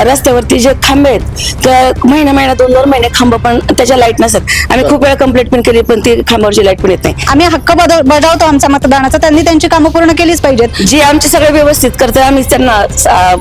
रस्त्यावरती जे खांबे आहेत त्या महिना महिना दोन दोन महिने खांब पण त्याच्या लाइट नसत आम्ही खूप वेळा कंप्लेंट पण केली पण ती खांबावरची लाइट पण येत नाही. आम्ही हक्क बजाव- बजावतो आमचा मतदानाचा. त्यांनी त्यांची कामं पूर्ण केलीच पाहिजेत. जी आमचे सगळे व्यवस्थित करतात आम्ही त्यांना आ,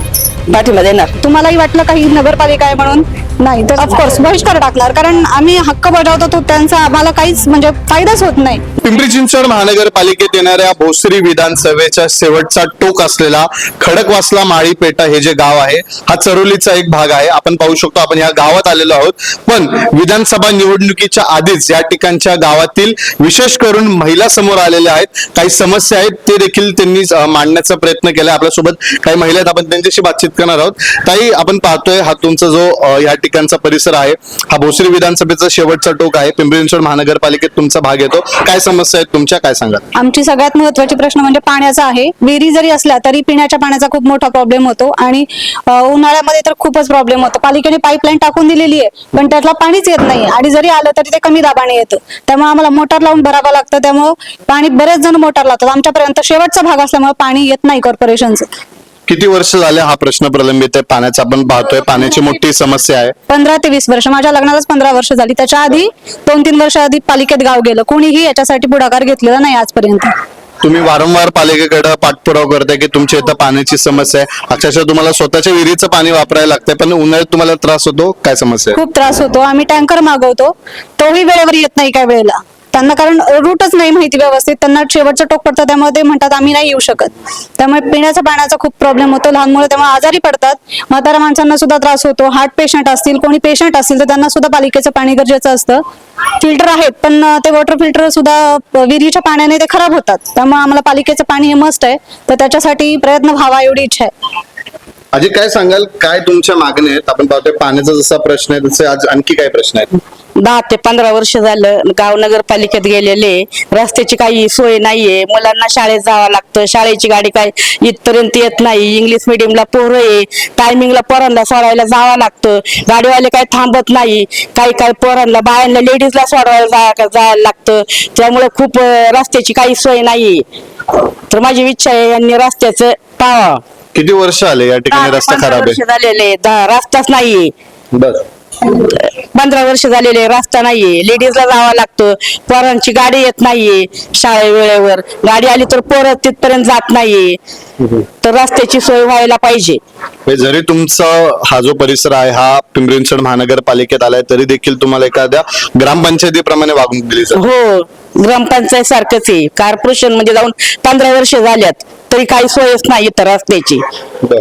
पाठिंबा देणार. तुम्हालाही वाटलं काही नगरपालिका आहे म्हणून? नाही तर ऑफकोर्स बहिष्कार टाकणार. कारण आम्ही हक्क बजावतो तो त्यांचा आम्हाला काहीच म्हणजे फायदाच होत नाही. पिंपरी चिंचवड महानगरपालिकेत येणाऱ्या भोसरी विधानसभेच्या शेवटचा टोक असलेला खडकवासला माळी पेटा हे जे गाव आहे हा चरोलीचा एक भाग आहे. आपण पाहू शकतो आपण या गावात आलेलो आहोत. पण विधानसभा निवडणुकीच्या आधीच या ठिकाणच्या गावातील विशेष करून महिला समोर आलेल्या आहेत. काही समस्या आहेत ते देखील त्यांनी मांडण्याचा प्रयत्न केला आपल्यासोबत काही महिला आहेत आपण त्यांच्याशी बातचीत करणार आहोत. ताई आपण पाहतोय हा तुमचा जो अं, या ठिकाणचा परिसर आहे. हा भोसरी विधानसभेचा शेवटचा टोक आहे. पिंपरी चिंचवड महानगरपालिकेत तुमचा भाग येतो. काय समस्या आहेत? तुमच्या काय सांगा आमची सगळ्यात महत्वाची प्रश्न म्हणजे पाण्याचा आहे. विहिरी जरी असल्या तरी पिण्याच्या पाण्याचा खूप मोठा प्रॉब्लेम होतो आणि उन्हाळ्यामध्ये तर खूपच प्रॉब्लेम होतो. पालिकेने पाईपलाईन टाकून दिलेली आहे पण त्यातला पाणीच येत नाही आणि जरी आलं तरी ते कमी दाबाने येतं. त्यामुळे आम्हाला मोटार लावून भरावं लागतं. त्यामुळे पाणी बरेच जण मोटार लावतात. आमच्यापर्यंत शेवटचा भाग असल्यामुळे पाणी येत नाही कॉर्पोरेशनचं किती वर्ष झाले हा प्रश्न प्रलंबित आहे? पाण्याचा आपण पाहतोय पाण्याची मोठी समस्या आहे. पंधरा ते वीस वर्ष. माझ्या लग्नालाच पंधरा वर्ष झाली. त्याच्या आधी दोन तीन वर्ष आधी पालिकेत गाव गेलं. कोणीही याच्यासाठी पुढाकार घेतलेला नाही आजपर्यंत. तुम्ही वारंवार पालिकेकडे पाठपुरावा करताय की तुमच्या इथं पाण्याची समस्या आहे? अक्षरशः तुम्हाला स्वतःच्या विहिरीचं पाणी वापरायला लागतंय पण उन्हाळ्यात तुम्हाला त्रास होतो? काय समस्या आहे? खूप त्रास होतो. आम्ही टँकर मागवतो. तोही वेळेवर येत नाही काय वेळेला. त्यांना कारण रूटच नाही माहिती व्यवस्थित. त्यांना शेवटचं टोक पडतं त्यामुळे ते म्हणतात आम्ही नाही येऊ शकत. त्यामुळे पिण्याच्या पाण्याचा खूप प्रॉब्लेम होतो. लहान मुलं त्यामुळे आजारी पडतात. म्हाताऱ्या माणसांना सुद्धा त्रास होतो. हार्ट पेशंट असतील कोणी पेशंट असतील तर त्यांना सुद्धा पालिकेचं पाणी गरजेचं असतं. फिल्टर आहेत पण ते वॉटर फिल्टर सुद्धा विहिरीच्या पाण्याने ते खराब होतात. त्यामुळे आम्हाला पालिकेचं पाणी हे मस्त आहे. तर त्याच्यासाठी प्रयत्न व्हावा एवढी इच्छा आहे. अजय काय सांगाल? काय तुमच्या मागण्या आहेत? आपण पाहतोय पाण्याचा जसा प्रश्न आहे तसे आज आणखी काय प्रश्न आहेत? दहा ते पंधरा वर्ष झालं गाव नगरपालिकेत गेलेले. रस्त्याची काही सोय नाहीये. मुलांना शाळेत जावं लागतं. शाळेची गाडी काय इथपर्यंत येत नाही. इंग्लिश मिडियमला पोरं आहे. टायमिंगला पोरांना सोडायला जावं लागतं. गाडीवाले काय थांबत नाही. काही काही पोरांना बायांना लेडीजला सोडवायला जा- जायला लागतं. त्यामुळे खूप रस्त्याची काही सोय नाही तर माझी इच्छा आहे यांनी रस्त्याचं पाहावं. किती वर्ष आले या ठिकाणी रस्ता खराब आहे झालेले रस्ताच नाहीये. बर. पंधरा वर्ष झालेले रस्ता नाहीये. लेडीजला जावं लागतं. पोरांची गाडी येत नाहीये शाळे वेळेवर. गाडी आली तर पोरं तिथपर्यंत जात नाहीये. तर रस्त्याची सोय व्हायला पाहिजे. हे जरी तुमचा हा जो परिसर आहे हा पिंपरी चिंचवड महानगरपालिकेत आलाय तरी देखील तुम्हाला एखाद्या ग्रामपंचायतीप्रमाणे वागणूक दिली जाते. हो ग्रामपंचायत सारखंच आहे. कॉर्पोरेशनमध्ये जाऊन पंधरा वर्ष झाल्यात तरी काही सोयच नाही इथं रस्त्याची. बर.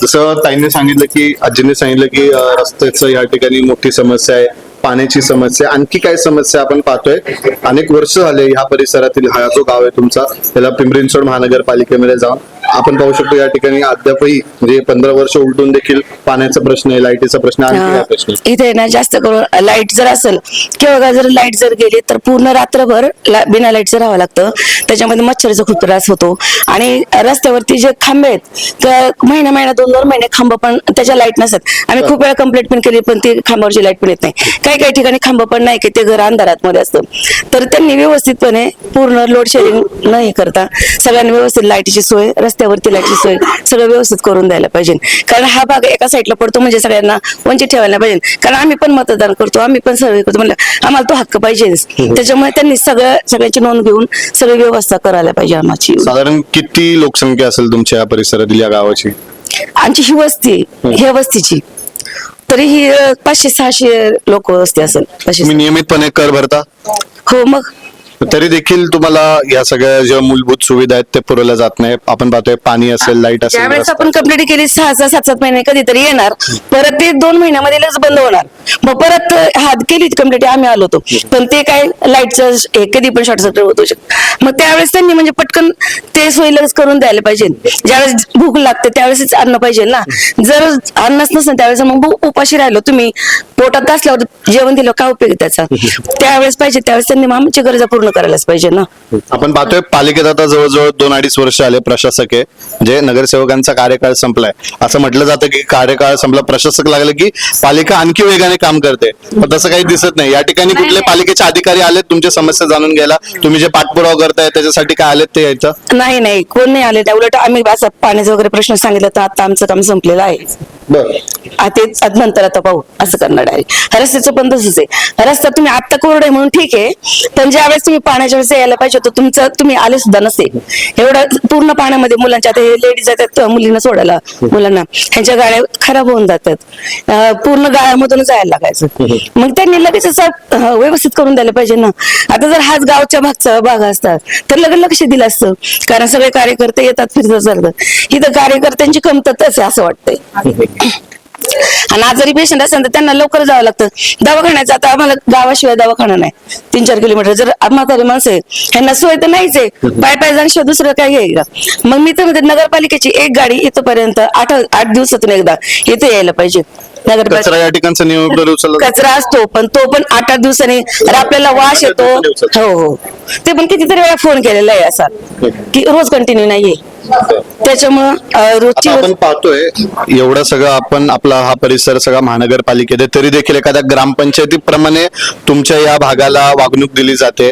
जसं ताईंनी सांगितलं की आजीने सांगितलं की रस्त्याचं या ठिकाणी मोठी समस्या आहे पाण्याची समस्या आणखी काय समस्या आपण पाहतोय. अनेक वर्ष झाले ह्या परिसरातील हा जो गाव आहे तुमचा त्याला पिंपरी चिंचवड महानगरपालिकेमध्ये जाऊन आपण पाहू शकतो या ठिकाणी अद्यापही म्हणजे पंधरा वर्ष उलटून देखील पाण्याचा प्रश्न आहे लाईटीचा प्रश्न आहे, आणखी काय प्रश्न आहे? इथे ना जास्त करून लाइट जर असेल किंवा जर लाइट जर गेली तर पूर्ण रात्रभर ला- बिना लाईटचं राहावं लागतं. त्याच्यामध्ये मच्छरचा खूप त्रास होतो. आणि रस्त्यावरती जे खांबे आहेत त्या महिना महिना दोन दोन महिने खांब पण त्याच्या लाइट नसत आम्ही खूप वेळा कंप्लेंट पण केली पण ती खांबावरची लाइट पण येत नाही. काही काही ठिकाणी खांब पण नाही की ते घर अंधारात मध्ये असतं. तर त्यांनी व्यवस्थितपणे पूर्ण लोड शेडिंग नाही करता. सगळ्यांनी व्यवस्थित लाईटीची सोय रस्त्यावरती लाईटची सोय सगळं व्यवस्थित करून द्यायला पाहिजे. कारण हा भाग एका साईडला पडतो म्हणजे सगळ्यांना वंचित ठेवायला पाहिजे. कारण आम्ही पण मतदान करतो आम्ही पण सर्वे करतो. म्हणलं आम्हाला तो हक्क पाहिजे त्याच्यामुळे त्यांनी सगळं सगळ्याची नोंद घेऊन सगळी व्यवस्था करायला पाहिजे आम्हाची. साधारण किती लोकसंख्या असेल तुमच्या या परिसरातील या गावाची? आमची ही वस्ती ह्या वस्तीची. तरी ही पाचशे सहाशे लोक वस्ती असेल पाचशे नियमितपणे कर भरता? हो मग तरी देखील तुम्हाला या सगळ्या ज्या मूलभूत सुविधा आहेत ते पुरवल्या जात नाही आपण पाहतोय पाणी असेल लाइट असेल ज्यावेळेस रस्ता आपण कंप्लीट केली सहा सहा सात सात महिने कधीतरी येणार. परत ते दोन महिन्यामध्ये लस बंद होणार. मग परत हात केली कंप्लीट आम्ही आलो होतो. पण ते काय लाईटचं कधी पण शॉर्ट सर्किट होतो शकत. मग त्यावेळेस त्यांनी म्हणजे पटकन ते सोयी लगेच करून द्यायला पाहिजे. ज्यावेळेस भूक लागते त्यावेळेस अन्न पाहिजे ना. जर अन्नच नसेल त्यावेळेस मग भूक उपाशी राहिलो तुम्ही. पोटात असल्यावर जेवण दिलं काय उपयोग आहे त्याचा? त्यावेळेस पाहिजे त्यावेळेस त्यांनी मग आमची गरजा पूर्ण करायलाच पाहिजे ना. आपण पाहतोय पालिकेत आता जवळजवळ दोन अडीच वर्ष आले प्रशासक आहे म्हणजे नगरसेवकांचा कार्यकाळ संपलाय. असं म्हटलं जातं की कार्यकाळ संपला प्रशासक लागले की पालिका आणखी वेगाने काम करते. पण तसं काही दिसत नाही. या ठिकाणी कुठले पालिकेचे अधिकारी आलेत तुमच्या समस्या जाणून घ्यायला. तुम्ही जे पाठपुरावा करताय त्याच्यासाठी काय आलेत ते यायचं? नाही नाही. कोण नाही आले त्या उलट आम्ही असं पाण्याचा वगैरे प्रश्न सांगितलं तर आता आमचं काम संपलेलं आहे. आ तेच आज नंतर आता पाहू. असं करणार डायरेक्ट रस्त्याचं पण तसंच आहे. रस्ता तुम्ही आता कोरडे म्हणून ठीक आहे. पण ज्या वेळेस तुम्ही पाण्याच्या वेळेस यायला पाहिजे होतं. तुमचं तुम्ही आले सुद्धा नसते एवढं पूर्ण पाण्यामध्ये मुलांच्या आता हे लेडीज जातात मुलींना सोडायला मुलांना. ह्यांच्या गाड्या खराब होऊन जातात. पूर्ण गाळ्यामधून जायला लागायचं. मग त्यांनी लगेच असं व्यवस्थित करून द्यायला पाहिजे ना. आता जर हाच गावच्या भागचा भाग असतात तर लगेच लक्ष दिलं असतं. कारण सगळे कार्यकर्ते येतात फिरतात चालतात इथं कार्यकर्त्यांची कमतरताच आहे असं वाटतंय. आणि आजारी पेशंट असेल तर त्यांना लवकर जावं लागतं. दवाखान्याचा आता आम्हाला गावाशिवाय दवाखाना नाही. तीन चार किलोमीटर. जर म्हातारी माणसं आहे ह्यांना सोय तर नाहीच आहे. पाय पाय जाण्याशिवाय दुसरं काय आहे का मग मी तर म्हणते नगरपालिकेची एक गाडी इथपर्यंत आठ आठ दिवसातून एकदा इथे यायला पाहिजे. नगरपालिका कचरा या ठिकाणचा नियम वगैरे उचलला कचरा असतो पण तो पण आठ आठ दिवसांनी आपल्याला वास येतो. हो हो. ते पण कितीतरी वेळा फोन केलेला आहे असा की रोज कंटिन्यू नाहीये. त्याच्यामुळं अं, रोजची आता आपण पाहतोय एवढं सगळं आपण आपला हा परिसर सगळा महानगरपालिकेत आहे तरी देखील एखाद्या ग्रामपंचायतीप्रमाणे तुमच्या या भागाला वागणूक दिली जाते.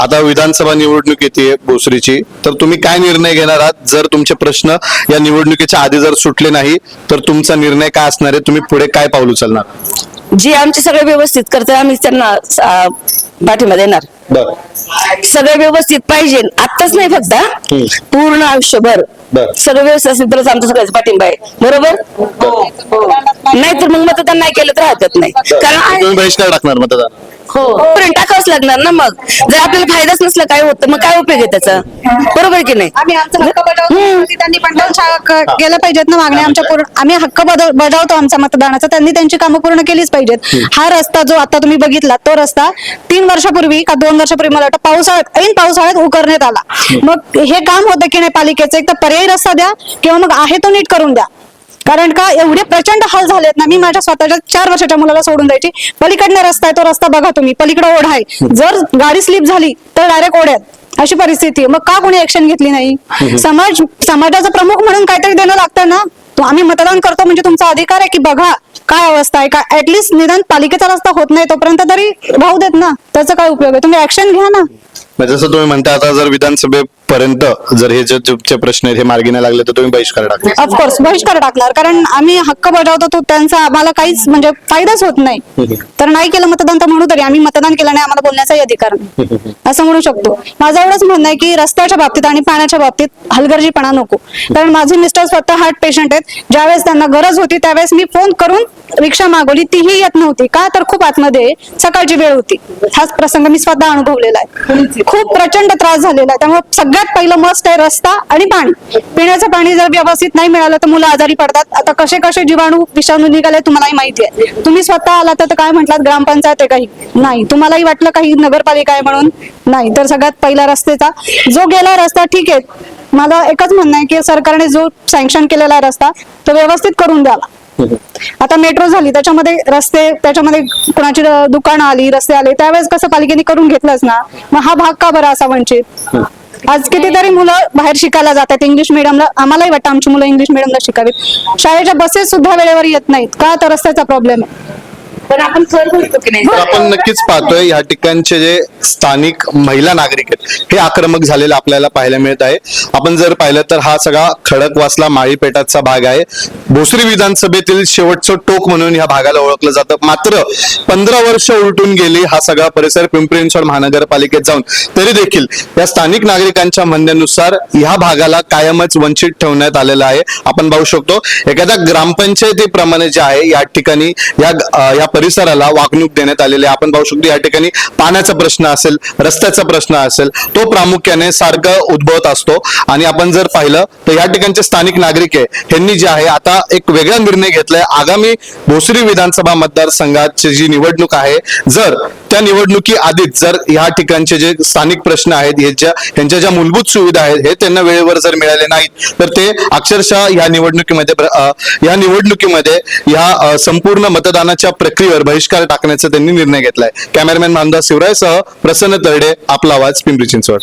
आता विधानसभा निवडणूक येते भोसरीची तर तुम्ही काय निर्णय घेणार आहात? जर तुमचे प्रश्न या निवडणुकीच्या आधी जर सुटले नाही तर तुमचा निर्णय काय असणार आहे? तुम्ही पुढे काय पाऊल उचलणार? जे आमचे सगळे व्यवस्थित करतात आम्ही त्यांना पाठिंबा देणार. सगळं व्यवस्थित पाहिजे. आत्ताच नाही फक्त. पूर्ण आयुष्यभर. सगळं व्यवस्थित असेल तरच आमचा सगळ्याचा पाठिंबा आहे. बरोबर? नाही तर मग मतदान नाही केलं तर हरकत नाही. कारण बहिष्कार टाकणार मतदान? हो. पर्यंत टाकावंच लागणार ना मग. जर आपल्याला फायदाच नसला काय होतं? मग काय उपयोग आहे त्याचा? बरोबर की नाही? आम्ही आमचा हक्क बजावतो. आधी त्यांनी पण केलं पाहिजेत ना मागण्या. आमच्या पूर्ण आम्ही हक्क बजाव- बजावतो आमचा मतदानाचा. त्यांनी त्यांची कामं पूर्ण केलीच पाहिजेत. हा रस्ता जो आता तुम्ही बघितला तो रस्ता तीन वर्षापूर्वी का दोन वर्षापूर्वी मला वाटतं पावसाळ्यात ऐन पावसाळ्यात उकरण्यात आला. मग हे काम होतं की नाही पालिकेचं? एक तर पर्यायी रस्ता द्या किंवा मग आहे तो नीट करून द्या. कारण का एवढे प्रचंड हाल झालेत ना मी माझ्या स्वतःच्या चार वर्षाच्या मुलाला सोडून द्यायची. पलीकडनं रस्ता आहे तो रस्ता बघा तुम्ही पलीकडे ओढा आहे. जर गाडी स्लिप झाली तर डायरेक्ट ओढ्यात अशी परिस्थिती आहे. मग का कोणी ऍक्शन घेतली नाही? समाज समाजाचा प्रमुख म्हणून काहीतरी देणं लागतं ना? तो आम्ही मतदान करतो म्हणजे तुमचा अधिकार आहे की बघा काय अवस्था आहे. का ऍटलिस्ट निदान पालिकेचा रस्ता होत नाही तोपर्यंत तरी राहू देत ना. त्याचा काय उपयोग आहे? तुम्ही ऍक्शन घ्या ना. म्हणजे जसं तुम्ही म्हणता आता जर पर्यंत जर हे जे जे प्रश्न आहेत हे मार्गी नाही लागले तर तुम्ही बहिष्कार टाकला ऑफकोर्स बहिष्कार टाकणार. कारण आम्ही हक्क बजावतो तो त्यांचा आम्हाला काहीच म्हणजे फायदाच होत नाही. तर नाही केलं मतदान तर म्हणू तरी आम्ही मतदान केलं नाही आम्हाला बोलण्याचाही अधिकार नाही. असं म्हणू शकतो. माझं एवढंच म्हणणं आहे की रस्त्याच्या बाबतीत आणि पाण्याच्या बाबतीत हलगर्जीपणा नको. कारण माझे मिस्टर स्वतः हार्ट पेशंट आहेत. ज्यावेळेस त्यांना गरज होती त्यावेळेस मी फोन करून रिक्षा मागवली. तीही येत नव्हती. का? तर खूप आतमध्ये सकाळची वेळ होती. हाच प्रसंग मी स्वतः अनुभवलेला आहे. खूप प्रचंड त्रास झालेला आहे. त्यामुळे सगळ्यात पहिलं मस्त आहे रस्ता आणि पाणी. पिण्याचं पाणी जर व्यवस्थित नाही मिळालं तर मुलं आजारी पडतात. आता कसे कसे जीवाणू विषाणू निघाले तुम्हालाही माहिती आहे. तुम्ही स्वतः आला तर काय म्हटलात? ग्रामपंचायत आहे काही. नाही. तुम्हालाही वाटलं काही नगरपालिका आहे म्हणून? नाही. तर सगळ्यात पहिला रस्त्याचा. जो गेला रस्ता ठीक आहे. मला एकच म्हणणं आहे की सरकारने जो सँक्शन केलेला आहे रस्ता तो व्यवस्थित करून द्यावा. आता मेट्रो झाली. त्याच्यामध्ये रस्ते त्याच्यामध्ये कोणाची दुकानं आली रस्ते आले. त्यावेळेस कसं पालिकेने करून घेतलंच ना? मग हा भाग का बरा असा वंचित? आज कितीतरी मुलं बाहेर शिकायला जातात इंग्लिश मिडियमला आम्हालाही वाटतं आमची मुलं इंग्लिश मिडियमला शिकावीत. शाळेच्या बसेस सुद्धा वेळेवर येत नाहीत. का? तर रस्त्याचा प्रॉब्लेम आहे. पण आपण कर करतो की नाही? तर आपण नक्कीच पाहतोय या ठिकाणचे जे स्थानिक महिला नागरिक आहेत हे आक्रमक झालेले आपल्याला पाहायला मिळत आहे. आपण जर पाहिलं तर हा सगळा खडकवासला माळीपेटाचा भाग आहे. भोसरी विधानसभेतील शेवटचं टोक म्हणून ह्या भागाला ओळखलं जातं. मात्र पंधरा वर्ष उलटून गेली हा सगळा परिसर पिंपरी चिंचवड महानगरपालिकेत जाऊन. तरी देखील या स्थानिक नागरिकांच्या म्हणण्यानुसार ह्या भागाला कायमच वंचित ठेवण्यात आलेलं आहे. आपण पाहू शकतो एखाद्या ग्रामपंचायतीप्रमाणे जे आहे या ठिकाणी या या परिसराला वागणूक देण्यात आलेली आहे. आपण पाहू शकतो या ठिकाणी पाण्याचा प्रश्न असेल रस्त्याचा प्रश्न असेल तो प्रामुख्याने सारखं उद्भवत असतो. आणि आपण जर पाहिलं तर या ठिकाणचे स्थानिक नागरिक आहे. ह्यांनी जे आहे आता एक वेगळा निर्णय घेतलाय. आगामी भोसरी विधानसभा मतदारसंघाची जी निवडणूक आहे जर त्या निवडणुकी आधीच जर या ठिकाणचे जे स्थानिक प्रश्न आहेत ह्याच्या ह्यांच्या ज्या मूलभूत सुविधा आहेत हे त्यांना वेळेवर जर मिळाले नाहीत तर ते अक्षरशः या निवडणुकीमध्ये या निवडणुकीमध्ये या संपूर्ण मतदानाच्या प्रक्रिया फेरीवर बहिष्कार टाकण्याचा त्यांनी निर्णय घेतलाय. कॅमेरामॅन मानदास शिवरायसह प्रसन्न तरडे आपला आवाज पिंपरी चिंचवड.